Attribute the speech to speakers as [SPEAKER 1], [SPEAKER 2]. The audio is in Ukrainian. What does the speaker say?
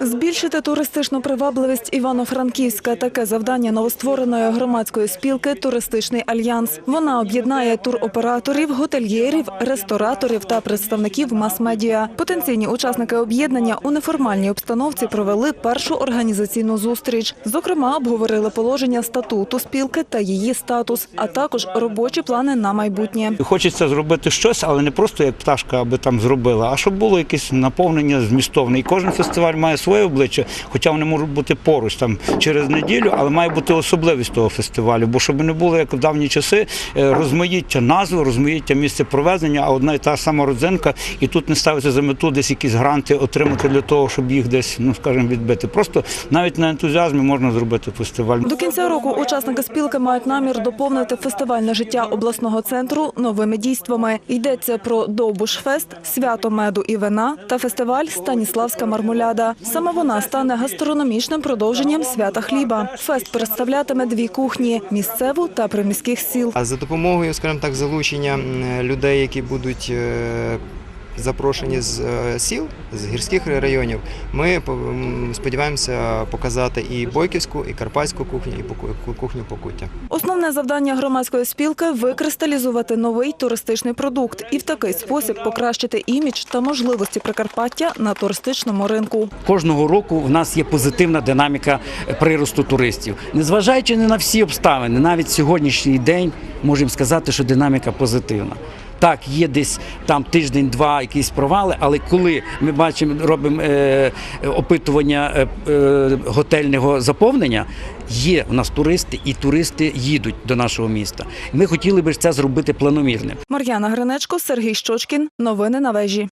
[SPEAKER 1] Збільшити туристичну привабливість Івано-Франківська таке завдання новоствореної громадської спілки Туристичний альянс. Вона об'єднає туроператорів, готельєрів, рестораторів та представників мас-медіа. Потенційні учасники об'єднання у неформальній обстановці провели першу організаційну зустріч. Зокрема, обговорили положення статуту спілки та її статус, а також робочі плани на майбутнє.
[SPEAKER 2] Хочеться зробити щось, але не просто як пташка, аби там зробила, а щоб було якесь наповнення змістовне. І кожен фестиваль має своє обличчя, хоча вони можуть бути поруч там через неділю, але має бути особливість того фестивалю. Бо щоб не було як в давні часи е, розмаїття назви, розмаїття місця проведення, а одна і та сама родзинка, і тут не ставиться за мету десь якісь гранти отримати для того, щоб їх десь, ну скажімо, відбити. Просто навіть на ентузіазмі можна зробити фестиваль.
[SPEAKER 1] До кінця року учасники спілки мають намір доповнити фестивальне життя обласного центру новими дійствами. Йдеться про Довбушфест, свято меду і вина та фестиваль Станіславська мармуляда. Саме вона стане гастрономічним продовженням свята хліба. Фест представлятиме дві кухні місцеву та приміських сіл.
[SPEAKER 3] А за допомогою, скажімо так, залучення людей, які будуть е, запрошені з е, сіл, з гірських районів, ми по- сподіваємося показати і бойківську, і карпатську кухню, і кухню покуття.
[SPEAKER 1] Основне завдання громадської спілки викристалізувати новий туристичний продукт і в такий спосіб покращити імідж та можливості Прикарпаття на туристичному ринку.
[SPEAKER 4] Кожного року в нас є позитивна динаміка приросту туристів. Незважаючи не на всі обставини, навіть сьогоднішній день можемо сказати, що динаміка позитивна. Так, є десь там тиждень-два якісь провали, але коли ми бачимо, робимо е, опитування е, е, готельного заповнення, є в нас туристи, і туристи їдуть до нашого міста. Ми хотіли би це зробити планомірним.
[SPEAKER 1] Мар'яна Гринечко, Сергій Щочкін. Новини на вежі.